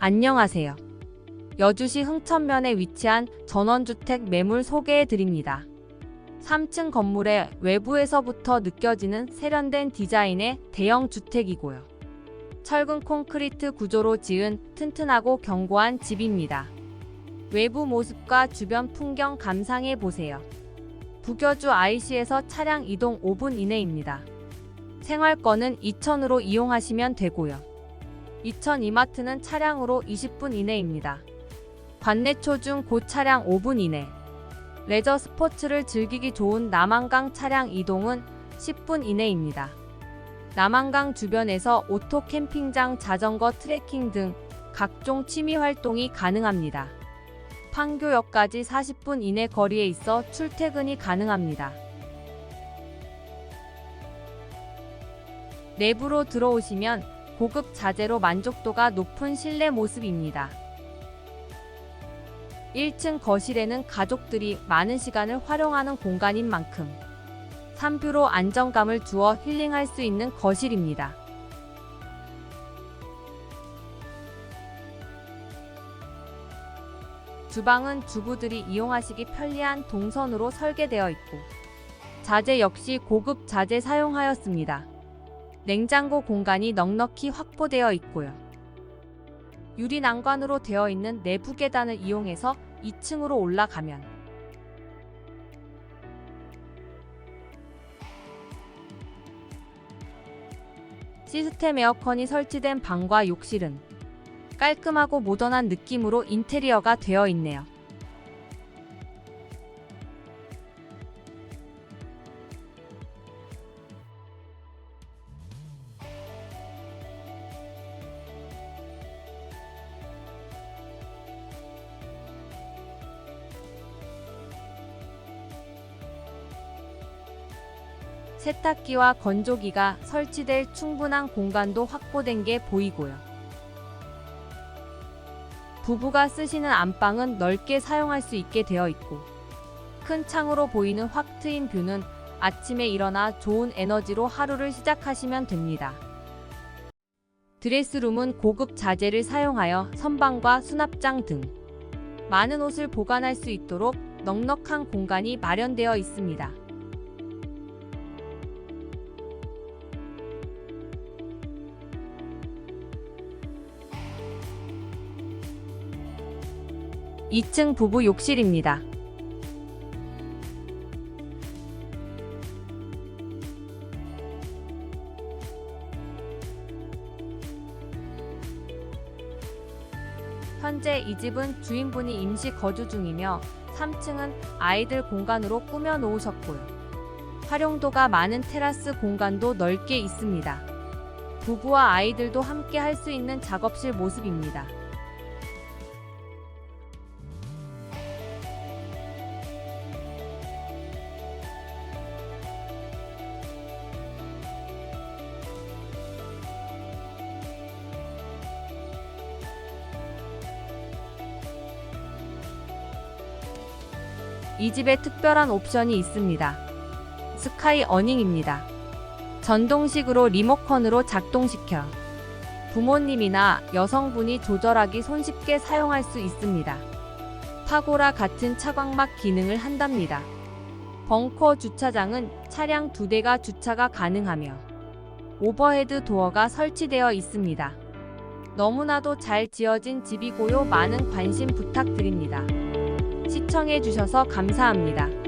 안녕하세요. 여주시 흥천면에 위치한 전원주택 매물 소개해 드립니다. 3층 건물의 외부에서부터 느껴지는 세련된 디자인의 대형 주택이고요. 철근 콘크리트 구조로 지은 튼튼하고 견고한 집입니다. 외부 모습과 주변 풍경 감상해 보세요. 북여주 IC에서 차량 이동 5분 이내입니다. 생활권은 2천으로 이용하시면 되고요. 2천 이마트는 차량으로 20분 이내입니다. 관내초 중 고 차량 5분 이내. 레저 스포츠를 즐기기 좋은 남한강 차량 이동은 10분 이내입니다. 남한강 주변에서 오토 캠핑장, 자전거 트레킹 등 각종 취미 활동이 가능합니다. 판교역까지 40분 이내 거리에 있어 출퇴근이 가능합니다. 내부로 들어오시면 고급 자재로 만족도가 높은 실내 모습입니다. 1층 거실에는 가족들이 많은 시간을 활용하는 공간인 만큼 산뷰로 안정감을 주어 힐링할 수 있는 거실입니다. 주방은 주부들이 이용하시기 편리한 동선으로 설계되어 있고 자재 역시 고급 자재 사용하였습니다. 냉장고 공간이 넉넉히 확보되어 있고요. 유리 난관으로 되어 있는 내부 계단을 이용해서 2층으로 올라가면 시스템 에어컨이 설치된 방과 욕실은 깔끔하고 모던한 느낌으로 인테리어가 되어 있네요. 세탁기와 건조기가 설치될 충분한 공간도 확보된 게 보이고요. 부부가 쓰시는 안방은 넓게 사용할 수 있게 되어 있고 큰 창으로 보이는 확 트인 뷰는 아침에 일어나 좋은 에너지로 하루를 시작하시면 됩니다. 드레스룸은 고급 자재를 사용하여 선반과 수납장 등 많은 옷을 보관할 수 있도록 넉넉한 공간이 마련되어 있습니다. (2층) 부부 욕실입니다. 현재 이 집은 주인분이 임시 거주 중이며 3층은 아이들 공간으로 꾸며 놓으셨고요. 활용도가 많은 테라스 공간도 넓게 있습니다. 부부와 아이들도 함께 할 수 있는 작업실 모습입니다. 이 집에 특별한 옵션이 있습니다. 스카이 어닝입니다. 전동식으로 리모컨으로 작동시켜 부모님이나 여성분이 조절하기 손쉽게 사용할 수 있습니다. 파고라 같은 차광막 기능을 한답니다. 벙커 주차장은 차량 두 대가 주차가 가능하며 오버헤드 도어가 설치되어 있습니다. 너무나도 잘 지어진 집이고요. 많은 관심 부탁드립니다. 시청해주셔서 감사합니다.